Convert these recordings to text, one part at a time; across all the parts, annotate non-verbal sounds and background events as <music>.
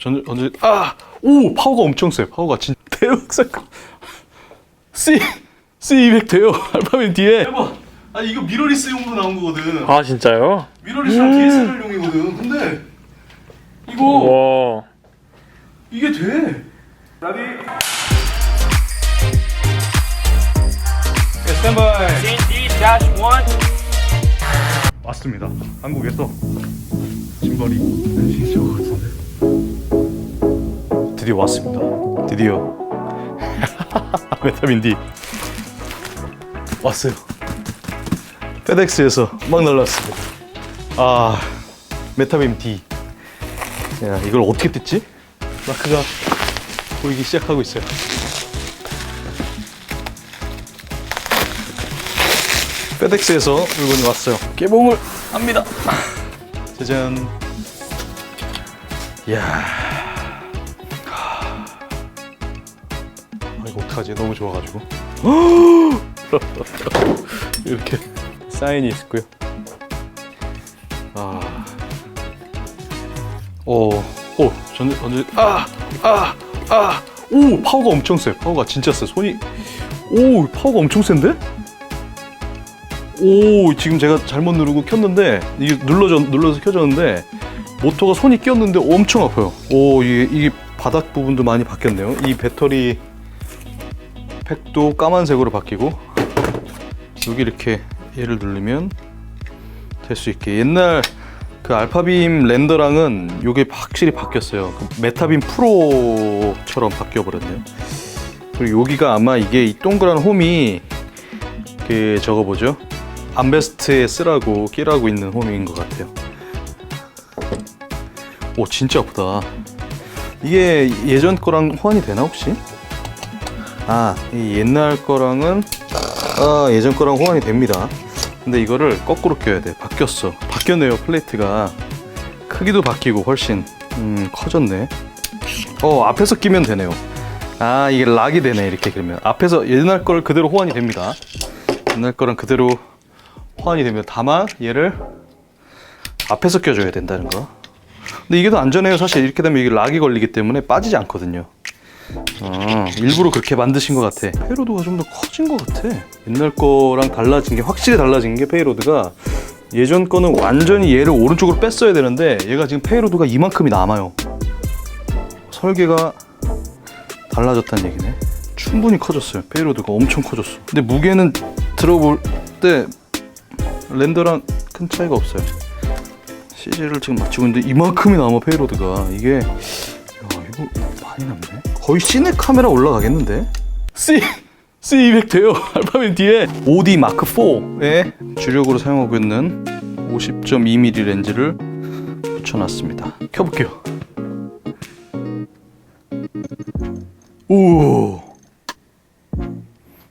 전 언제 아 오! 파워가 엄청 세 파워가 진 <laughs> 대박 사건 C C200 돼요. <laughs> 알파벳 뒤에. 대박. 아 이거 미러리스용으로 나온 거거든. 아 진짜요? 미러리스랑 DSLR용이거든. 근데 이거 와. 이게 돼. 라비. 네, 스탠바이. 왔습니다. 한국에서. 짐벌이. 진짜 같은데 드디어 왔습니다. 드디어. <laughs> 메타민 D. 왔어요. 페덱스에서 막 날랐습니다. 아 메타민 D. 야 이걸 어떻게 뜯지? 마크가 보이기 시작하고 있어요. 페덱스에서 물건이 왔어요. 개봉을 합니다. <laughs> 짜잔. 이야 이거 어떡하지 너무 좋아가지고 <laughs> 이렇게 사인이 있고요 아 오, 오, 전, 언제, 아, 아, 아, 오, 파워가 엄청 세. 파워가 진짜 세. 손이, 오, 파워가 엄청 센데? 오, 지금 제가 잘못 누르고 켰는데, 이게 눌러져, 눌러서 켜졌는데, 모터가 손이 끼었는데 엄청 아파요. 오, 이게, 이게 바닥 부분도 많이 바뀌었네요. 이 배터리 팩도 까만색으로 바뀌고, 여기 이렇게 얘를 누르면 될 수 있게. 옛날 그 알파빔 렌더랑은 이게 확실히 바뀌었어요. 그 메타빔 프로처럼 바뀌어 버렸네요. 그리고 여기가 아마 이게 이 동그란 홈이 그 저거 뭐죠? 암베스트에 쓰라고 끼라고 있는 홈인 것 같아요. 오 진짜 아프다. 이게 예전 거랑 호환이 되나 혹시? 아, 이 옛날 거랑은 아, 예전 거랑 호환이 됩니다. 근데 이거를 거꾸로 껴야 돼. 바뀌었어. 바뀌었네요, 플레이트가. 크기도 바뀌고 훨씬 음, 커졌네. 어, 앞에서 끼면 되네요. 아, 이게 락이 되네. 이렇게 그러면. 앞에서 옛날 걸 그대로 호환이 됩니다. 옛날 거랑 그대로 호환이 됩니다. 다만 얘를 앞에서 껴줘야 된다는 거. 근데 이게 더 안전해요. 사실 이렇게 되면 이게 락이 걸리기 때문에 빠지지 않거든요. 아, 일부러 그렇게 만드신 것 같아. 페이로드가 좀 더 커진 것 같아. 옛날 거랑 달라진 게 확실히 달라진 게 페이로드가 예전 거는 완전히 얘를 오른쪽으로 뺐어야 되는데 얘가 지금 페이로드가 이만큼이 남아요. 설계가 달라졌다는 얘기네. 충분히 커졌어요. 페이로드가 엄청 커졌어. 근데 무게는 들어볼 때 랜더랑 큰 차이가 없어요. CG를 지금 맞추고 있는데 이만큼이 남아 페이로드가 이게 야 이거 많이 남네. 거의 시네 카메라 올라가겠는데? C C200 돼요. <laughs> 알파벳 뒤에 5D 마크 4에 주력으로 사용하고 있는 50.2mm 렌즈를 붙여놨습니다. 켜볼게요. 오.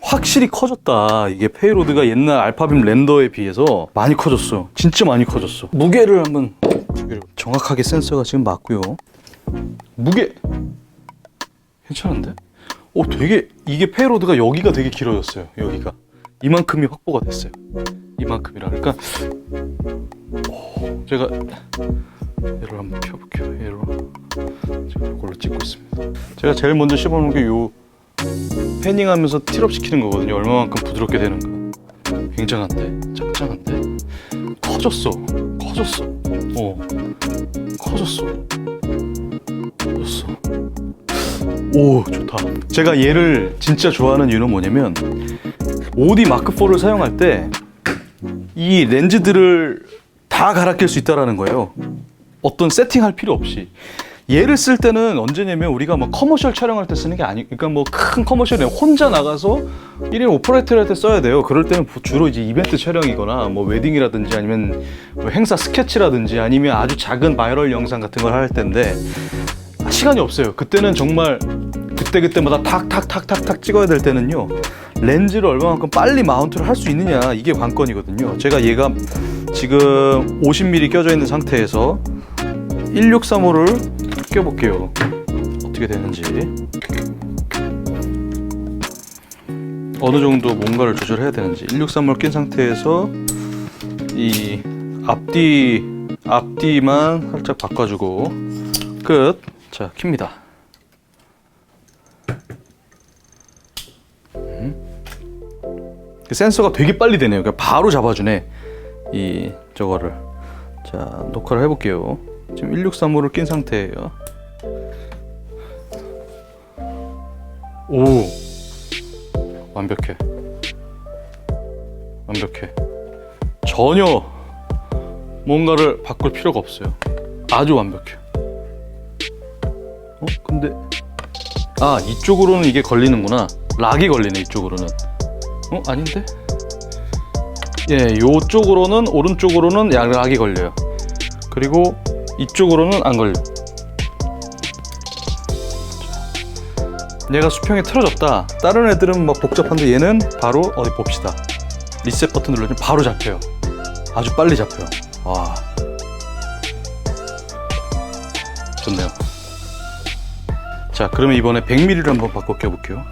확실히 커졌다. 이게 페이로드가 옛날 알파빔 렌더에 비해서 많이 커졌어. 진짜 많이 커졌어. 무게를 한번 정확하게 센서가 지금 맞고요. 무게 괜찮은데? 오 되게 이게 페이로드가 여기가 되게 길어졌어요. 여기가 이만큼이 확보가 됐어요. 이만큼이라 그러니까 오, 제가 얘를 한번 켜볼게요. 얘로 제가 이걸로 찍고 있습니다. 제가 제일 먼저 씹어놓은 게 요 패닝하면서 틸업 시키는 거거든요. 얼마만큼 부드럽게 되는가. 굉장한데, 짱짱한데, 커졌어, 커졌어, 어, 커졌어. 오 좋다. 제가 얘를 진짜 좋아하는 이유는 뭐냐면 5D 마크4를 사용할 때 이 렌즈들을 다 갈아 낄 수 있다라는 거예요. 어떤 세팅할 필요 없이. 얘를 쓸 때는 언제냐면 우리가 뭐 커머셜 촬영할 때 쓰는 게 아니 그러니까 뭐 큰 커머셜에 혼자 나가서 1인 오퍼레이터를 할 때 써야 돼요. 그럴 때는 주로 이제 이벤트 촬영이거나 뭐 웨딩이라든지 아니면 뭐 행사 스케치라든지 아니면 아주 작은 바이럴 영상 같은 걸 할 텐데 시간이 없어요. 그때는 정말 그때 그때마다 탁탁탁탁탁 찍어야 될 때는요. 렌즈를 얼마만큼 빨리 마운트를 할 수 있느냐 이게 관건이거든요. 제가 얘가 지금 50mm 껴져 있는 상태에서 1635를 껴볼게요. 어떻게 되는지 어느 정도 뭔가를 조절해야 되는지 1635를 낀 상태에서 이 앞뒤 앞뒤만 살짝 바꿔주고 끝. 자, 킵니다. 음. 그 센서가 되게 빨리 되네요. 그러니까 바로 잡아주네. 이 저거를. 자, 녹화를 해볼게요. 지금 1635를 낀 상태예요. 오, 완벽해. 완벽해. 전혀 뭔가를 바꿀 필요가 없어요. 아주 완벽해. 어? 근데 아 이쪽으로는 이게 걸리는구나. 락이 걸리네 이쪽으로는. 어? 아닌데? 예, 요쪽으로는 오른쪽으로는 약- 락이 걸려요. 그리고 이쪽으로는 안 걸려. 자, 얘가 수평이 틀어졌다. 다른 애들은 막 복잡한데 얘는 바로 어디 봅시다. 리셋 버튼 눌러주면 바로 잡혀요. 아주 빨리 잡혀요. 와. 좋네요. 자, 그러면 이번에 100mm를 한번 바꿔 껴볼게요.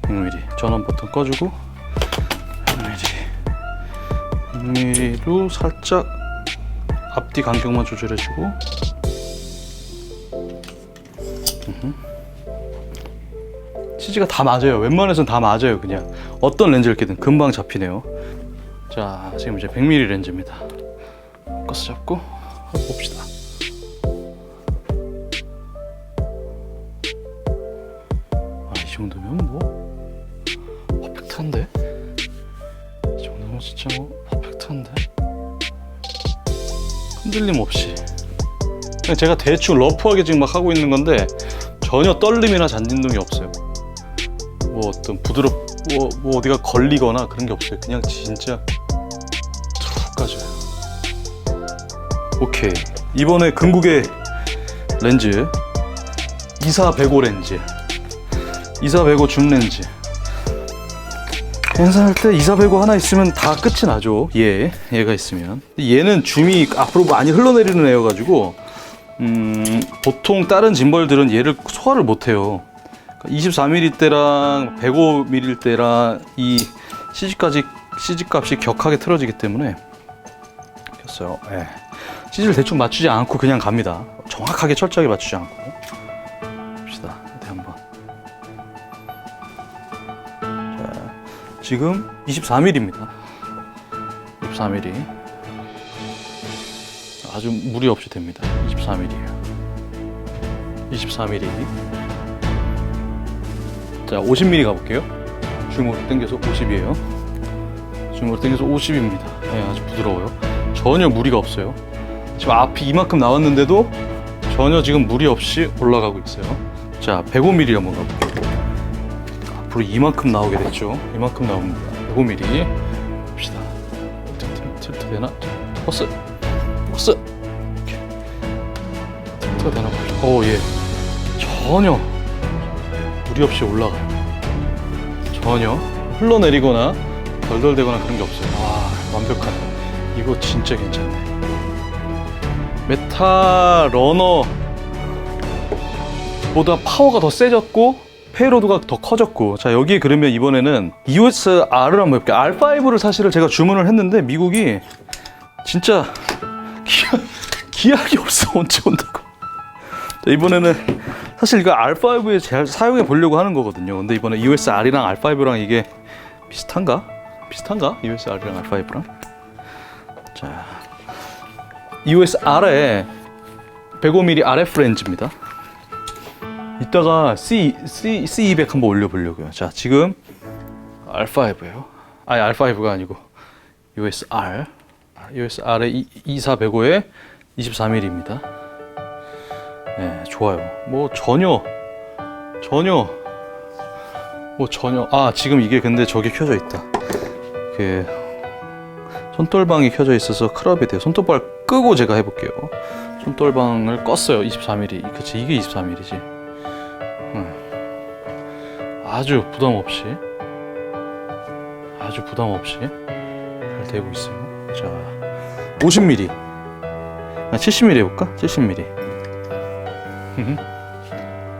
100mm. 전원 버튼 꺼주고 100mm. 100mm로 살짝 앞뒤 간격만 조절해주고. CG가 다 맞아요. 웬만해선 다 맞아요. 그냥 어떤 렌즈를 끼든 금방 잡히네요. 자, 지금 이제 100mm 렌즈입니다. 꺼서 잡고 봅시다. 뭐 퍼펙트한데? 흔들림 없이 그냥 제가 대충 러프하게 지금 막 하고 있는 건데 전혀 떨림이나 잔진동이 없어요. 뭐 어떤 부드럽 뭐, 뭐 어디가 걸리거나 그런 게 없어요. 그냥 진짜 툭 가져요. 오케이 이번에 금국의 렌즈 2405 렌즈 2405 줌 렌즈 행사할 때 2405 하나 있으면 다 끝이 나죠 얘 얘가 있으면 얘는 줌이 앞으로 많이 흘러내리는 애여가지고 음, 보통 다른 짐벌들은 얘를 소화를 못해요 24mm 때랑 105mm 때랑 이 CG까지 CG 값이 격하게 틀어지기 때문에 켰어요. 예. CG를 대충 맞추지 않고 그냥 갑니다. 정확하게 철저하게 맞추지 않고 지금 24mm입니다. 24mm. 아주 무리 없이 됩니다. 24mm예요. 24mm. 자, 50mm 가볼게요. 줌으로 당겨서 50이에요. 줌으로 당겨서 50입니다. 네, 아주 부드러워요. 전혀 무리가 없어요. 지금 앞이 이만큼 나왔는데도 전혀 지금 무리 없이 올라가고 있어요. 자, 105mm 한번 가볼게요. 앞으로 이만큼 나오게 됐죠. 이만큼 나옵니다. 105mm. 봅시다. 틸트, 틸트 되나? 버스. 버스. 이렇게. 틸트가 되나 봅시다. 오, 예. 전혀 무리 없이 올라가요. 전혀 흘러내리거나 덜덜대거나 그런 게 없어요. 와 완벽하네. 이거 진짜 괜찮네. 메타 러너 보다 파워가 더 세졌고 페이로드가 더 커졌고 자 여기에 그러면 이번에는 EOS R을 한번 해볼게요 R5를 사실을 제가 주문을 했는데 미국이 진짜 기약, 기약이 없어 언제 온다고 자, 이번에는 사실 이거 R5에 잘 사용해 보려고 하는 거거든요. 근데 이번에 EOS R이랑 R5랑 이게 비슷한가? 비슷한가? EOS R이랑 R5랑? 자, EOS R에 105mm RF 렌즈입니다. 이따가 C, C, C200 한번 올려보려고요. 자, 지금 R5예요. 아니, R5가 아니고 EOS R. EOS R의 2405에 24mm입니다. 네, 좋아요. 뭐 전혀 전혀 뭐 전혀 아 지금 이게 근데 저기 켜져 있다. 그 손떨방이 켜져 있어서 크롭이 돼요. 손떨방 끄고 제가 해볼게요. 손떨방을 껐어요. 24mm. 그치 이게 24mm지. 아주 부담 없이 아주 부담 없이 잘 되고 있어요. 자 50mm. 70mm 해볼까? 70mm. 음.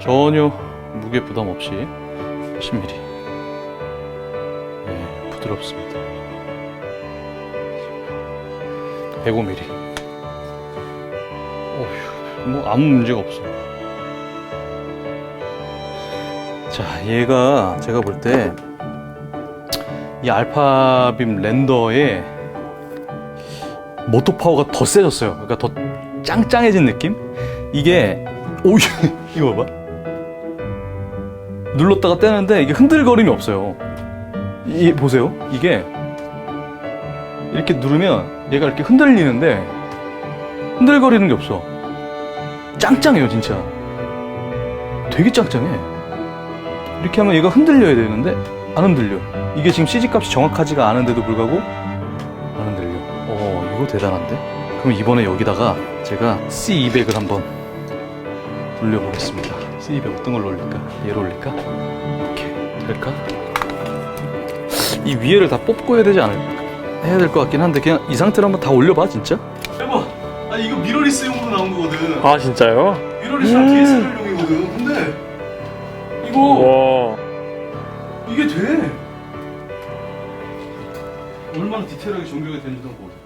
전혀 무게 부담 없이 10mm. 예, 부드럽습니다. 105mm. 어휴, 뭐 아무 문제가 없어. 자, 얘가 제가 볼 때 이 알파빔 랜더의 모터 파워가 더 세졌어요. 그러니까 더 짱짱해진 느낌? 이게 오 <laughs> 이거 봐봐. 눌렀다가 떼는데 이게 흔들거림이 없어요. 이 보세요. 이게 이렇게 누르면 얘가 이렇게 흔들리는데 흔들거리는 게 없어. 짱짱해요, 진짜. 되게 짱짱해. 이렇게 하면 얘가 흔들려야 되는데 안 흔들려. 이게 지금 CG 값이 정확하지가 않은데도 불구하고 안 흔들려. 어, 이거 대단한데? 그럼 이번에 여기다가 제가 C200을 한번 올려보겠습니다. C200 어떤 걸로 올릴까? 얘로 올릴까? 이렇게 될까? 이 위에를 다 뽑고 해야 되지 않을까? 해야 될 것 같긴 한데 그냥 이 상태로 한번 다 올려봐 진짜? 해봐. 아 이거 미러리스용으로 나온 거거든. 아 진짜요? 미러리스랑 음. DSLR용이거든. 근데 이거 와 이게 돼. 얼마나 디테일하게 전개가 되는지 한번 보자.